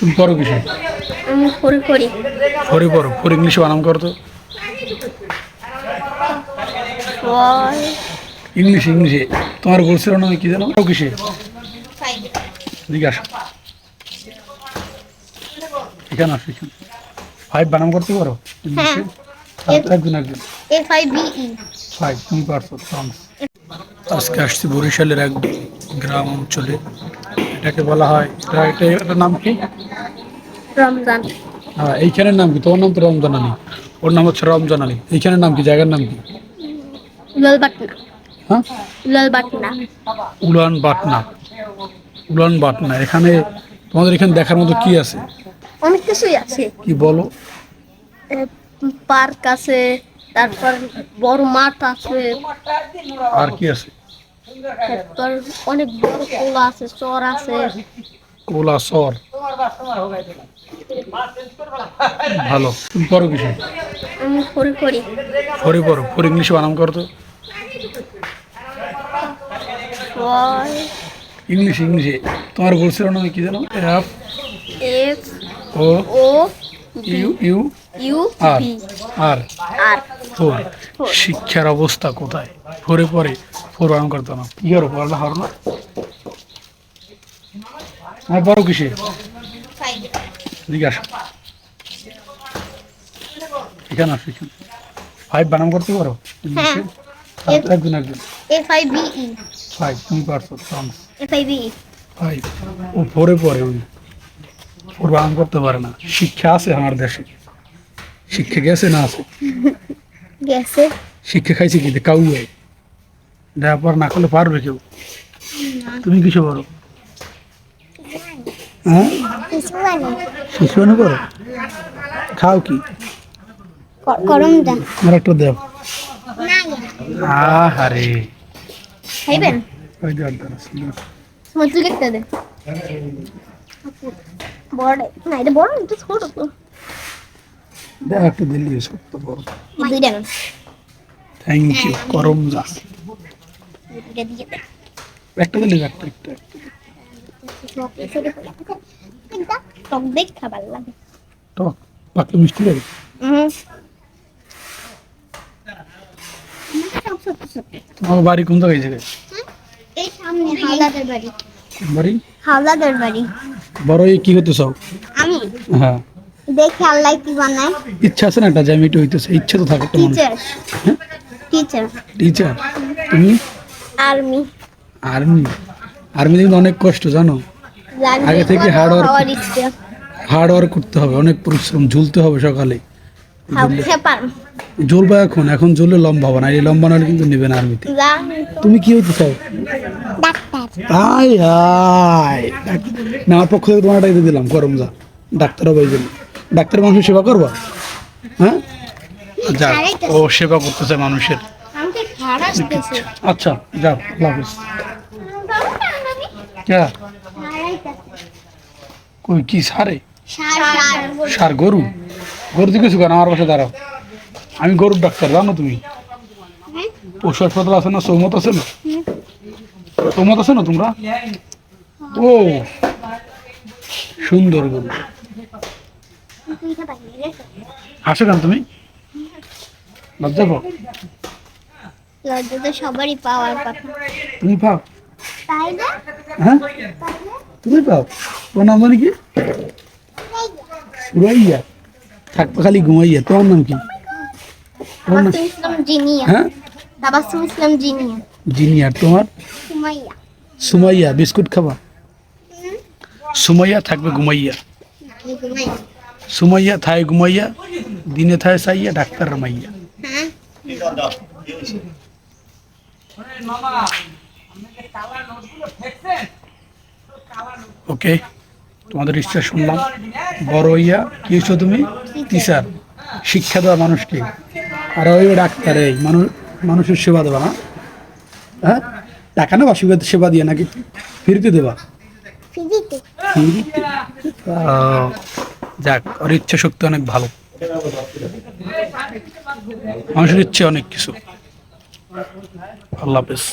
পড়ো কিছু। আমি পড়ি পড়ি। ইংলিশে বানাম করো তো। ইংলিশ ইংলিশে। তোমার বলছিল না কি জানো? কিসে? জিজ্ঞাসা এখানে আসো এখানে। ফাইভ বানাম করতে পারো? হ্যাঁ। একজন একজন বি ই। ফাইভ তুমি পারছ আজকে আসছি বরিশালের এক গ্রাম অঞ্চলে। এটাকে বলা হয় এটা এটা নাম কি? রমজান। হ্যাঁ এইখানের নাম কি? তোমার নাম তো রমজান আলী। ওর নাম হচ্ছে রমজান আলী। এইখানের নাম কি? জায়গার নাম কি? উলাল বাটনা। হ্যাঁ? বাটনা। উলান বাটনা। উলান বাটনা। এখানে তোমাদের এখানে দেখার মতো কি আছে? অনেক কিছুই আছে। কি বলো? পার্ক আছে তারপর বড় মাঠ আছে। আর কি আছে? তারপর অনেক বড় কোলা আছে চর আছে। কোলা সর ভালো। তুমি পড়ো কিছু। আমি পড়ো ইংলিশে বানাম করো তো। ইংলিশ ইংলিশে। তোমার বলছিল না কি জানো? F F O O U U U R R R four শিক্ষার অবস্থা কোথায়? ফোরে পরে ফোর বানাম করতো না। কি করো পড়াটা হর না? আর বড় কিসে জিজ্ঞাসা এখানে আসো এখানে। ফাইভ বানাম করতে পারো। একজন একজন F I B E five তুমি পারছ chance F I B E five ও ফোরে পরে ওই ফোর বানাম করতে পারে না। শিক্ষা আছে আমার দেশে। শিক্ষা গেছে না আছে? গেছে। শিক্ষা খাইছে কিন্তু কাউ দেওয়ার পর না করলে পারবে কেউ। তুমি কিছু করো হ্যাঁ শিশু করো? খাও কি? করম দা। একটু দেও। আহারে। খাইবেন? ওই দেওয়ার দ্বারা সুন্দর। তোমার লিখতে দে। বড় না এটা বড় এটা ছোট তো। দেও একটু দিল্লি সত্য বড়। দুই টাকা থ্যাংক ইউ করম যা একটা একটা একটা একটা। টক দেখ খাবার লাগে টক পাকলে মিষ্টি লাগে তোমার বাড়ি কোন জায়গায় জায়গায় এই সামনে হাওলাদার বাড়ি বাড়ি হাওলাদার বাড়ি বড় কি হতে চাও আমি হ্যাঁ দেখি আল্লাহ কি বানায় ইচ্ছা আছে না একটা যে আমি এটা হইতেছে ইচ্ছা তো থাকে তোমার টিচার টিচার টিচার তুমি? আর্মি আর্মি আর্মি কিন্তু অনেক কষ্ট জানো? আগে থেকে হওয়ার ইচ্ছে। হার্ড ওয়ার্ক করতে হবে অনেক পরিশ্রম ঝুলতে হবে সকালে। জ্বলবা এখন এখন জ্বললে লম্বা হবে না এই লম্বা নাহলে কিন্তু নেবে না আর্মিতে। তুমি কি হতে চাও? ডাক্তার। আয় আয় না আমার পক্ষ থেকে তোমার এটা দিলাম গরম যা। ডাক্তার হবে এই জন্য ডাক্তার মানুষের সেবা করবা? হ্যাঁ? যাক ও সেবা করতেছে মানুষের। আসতেছে আচ্ছা যাও আল্লাহ কই কি সারে? সার গরু? গরু দিকে কেন আমার পাশে দাঁড়াও। আমি গরুর ডাক্তার জানো তুমি? পশু হাসপাতাল আছে না সৌমত আছে না? সৌমত আছে না তোমরা? ও সুন্দর গরু। হাসো কেন তুমি? লজ্জা পাও? লজ্জা তো সবারই পাওয়ার কথা। তুমি পাও? হ্যাঁ? তুমি পাও? তোমার নাম জানি কি? সুরাইয়া। থাকবে খালি ঘুমাইয়া। তোমার নাম কি? তোমার নাম হ্যাঁ? তাবাসুম ইসলাম জিনিয়া। তোমার? সুমাইয়া। সুমাইয়া বিস্কুট খাবা? সুমাইয়া থাকবে ঘুমাইয়া। সুমাইয়া থায় ঘুমাইয়া দিনে থায় সাইয়া ডাক্তার মাইয়া। হ্যাঁ? ওকে তোমাদের ইচ্ছা শুনলাম। বড় হইয়া কি হচ্ছ তুমি? টিচার শিক্ষা দেওয়া মানুষকে। আর ওই ডাক্তার এই মানুষ মানুষের সেবা দেবা না? হ্যাঁ? টাকা নেবা সেবা সেবা দিয়ে নাকি? ফিরতে দেবা? যাক ওর ইচ্ছা শক্তি অনেক ভালো। মানুষের ইচ্ছে অনেক কিছু। আল্লাহ হাফেজ।